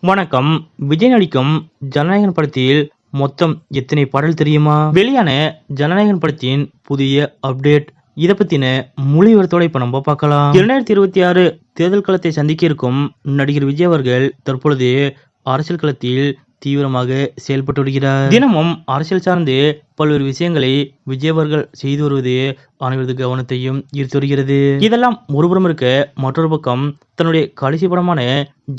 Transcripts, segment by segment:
வணக்கம். விஜய் நடிக்கும் ஜனநாயகன் படத்தில் மொத்தம் எத்தனை பாடல் தெரியுமா? வெளியான ஜனநாயகன் படத்தின் புதிய அப்டேட். இதை பத்தின முழு இப்ப நம்ம பார்க்கலாம். இரண்டாயிரத்தி இருபத்தி ஆறு தேர்தல் களத்தை சந்திக்க இருக்கும் நடிகர் விஜய் அவர்கள் தற்பொழுது அரசியல் களத்தில் தீவிரமாக செயல்பட்டு வருகிறார். தினமும் அரசியல் சார்ந்து பல்வேறு விஷயங்களை விஜய் அவர்கள் செய்து வருவது அனைவரது கவனத்தையும் ஈர்த்து வருகிறது. இதெல்லாம் ஒருபுறம் இருக்க மற்றொரு பக்கம் தன்னுடைய கடைசி படமான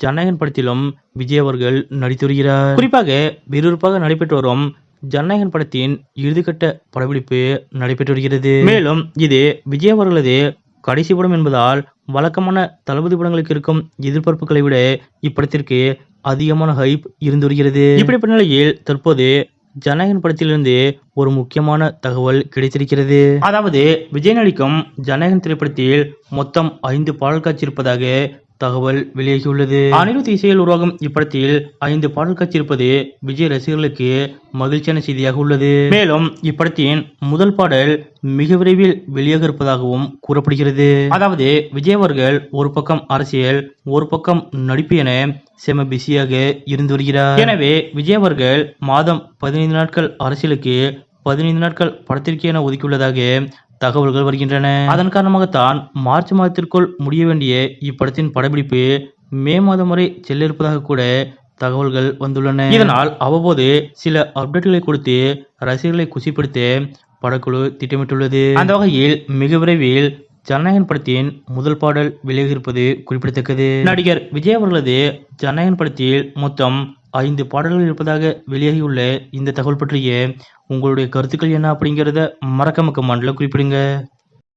ஜனநாயகன் படத்திலும் விஜய் அவர்கள் நடித்து வருகிறார். குறிப்பாக விறுவிறுப்பாக நடைபெற்று வரும் ஜனநாயகன் படத்தின் இறுதிக்கட்ட படப்பிடிப்பு நடைபெற்று வருகிறது. மேலும் இது விஜய் அவர்களது கடைசி படம் என்பதால் வழக்கமான தளபதி படங்களுக்கு இருக்கும் எதிர்பார்ப்புகளை விட இப்படத்திற்கு அதிகமான ஹைப் இருந்து வருகிறது இப்படிப்பட்ட நிலையில் தற்போது ஜனகன் படத்திலிருந்து ஒரு முக்கியமான தகவல் கிடைத்திருக்கிறது. அதாவது விஜய் நடிக்கும் ஜனநாயகன் திரைப்படத்தில் மொத்தம் ஐந்து பாடல் காட்சி இருப்பதாக தகவல் வெளியாகியுள்ளது. அனிருத் இசையில் உருவாகும் இப்படத்தில் ஐந்து பாடல் காட்சி இருப்பது விஜய் ரசிகர்களுக்கு மகிழ்ச்சியான செய்தியாக உள்ளது. மேலும் இப்படத்தின் முதல் பாடல் மிக விரைவில் வெளியாக இருப்பதாகவும் கூறப்படுகிறது. அதாவது விஜய் அவர்கள் ஒரு பக்கம் அரசியல் ஒரு பக்கம் நடிப்பு என செம பிஸியாக இருந்து வருகிறார். எனவே விஜய் அவர்கள் மாதம் பதினைந்து நாட்கள் அரசியலுக்கு பதினைந்து நாட்கள் படத்திற்கு என ஒதுக்கியுள்ளதாக தகவல்கள் வருகின்றன. அதன் காரணமாகத்தான் மார்ச் மாதத்திற்குள் முடிய வேண்டிய இப்படத்தின் படப்பிடிப்பு மே மாதம் வரை செல்லிருப்பதாக கூட தகவல்கள் வந்துள்ளன. இதனால் அவ்வப்போது சில அப்டேட்களை கொடுத்து ரசிகர்களை குசிப்படுத்த படக்குழு திட்டமிட்டுள்ளது. அந்த வகையில் மிக விரைவில் ஜனநாயகன் படத்தின் முதல் பாடல் வெளியாகியிருப்பது குறிப்பிடத்தக்கது. நடிகர் விஜய் அவர்களது ஜனநாயகன் படத்தில் மொத்தம் ஐந்து பாடல்கள் இருப்பதாக வெளியாகியுள்ள இந்த தகவல் பற்றிய உங்களுடைய கருத்துக்கள் என்ன அப்படிங்கிறத மறக்காம கமெண்ட்ல குறிப்பிடுங்க.